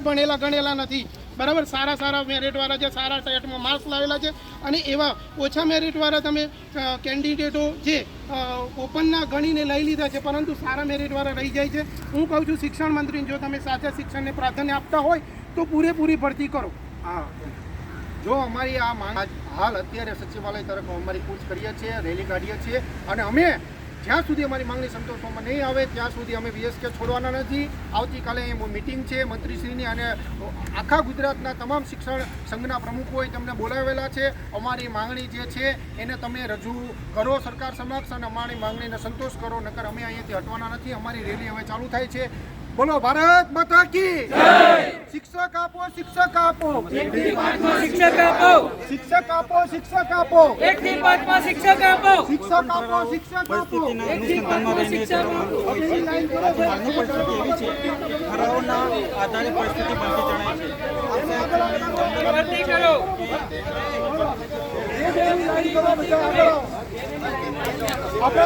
ભણેલા ગણેલા નથી. બરાબર? સારા સારા મેરિટવાળા છે, સારા ટેટમાં માર્ક્સ લાવેલા છે. અને એવા ઓછા મેરિટવાળા તમે કેન્ડિડેટો જે ઓપનના ગણીને લઈ લીધા છે, પરંતુ સારા મેરિટવાળા રહી જાય છે. હું કહું છું, શિક્ષણ મંત્રી જો તમે સાથે શિક્ષણને પ્રાધાન્ય આપતા હોય, તો પૂરેપૂરી ભરતી કરો. હા. જો અમારી આ માંગ હાલ અત્યારે સચિવાલય તરફ અમારી પૂછ કરીએ છીએ, રેલી કાઢીએ છીએ, અને અમે જ્યાં સુધી અમારી માંગણી સંતોષવામાં નહીં આવે, ત્યાં સુધી અમે વીએસકે છોડવાના નથી. આવતીકાલે મિટિંગ છે, મંત્રીશ્રીની અને આખા ગુજરાતના તમામ શિક્ષણ સંઘના પ્રમુખોએ તમને બોલાવેલા છે. અમારી માંગણી જે છે, એને તમે રજૂ કરો સરકાર સમક્ષ અને અમારી માંગણીને સંતોષ કરો, નકર અમે અહીંયાથી હટવાના નથી. અમારી રેલી હવે ચાલુ થાય છે. બોલો ભારત માતા કી શિક્ષક આપો શિક્ષક આપો શિક્ષક આપો શિક્ષક આપો શિક્ષક આપો એક થી પાંચમાં શિક્ષક આપો શિક્ષક આપો શિક્ષક આપો એક થી પાંચમાં શિક્ષક આપો અભિની લાઈન કરો, હાલની પરિસ્થિતિ એવી છે ઠરાવના આધારે પરિસ્થિતિ બનતી જણાય છે ભરતી કરો લાઈન કરો, બધા આગળ આપણે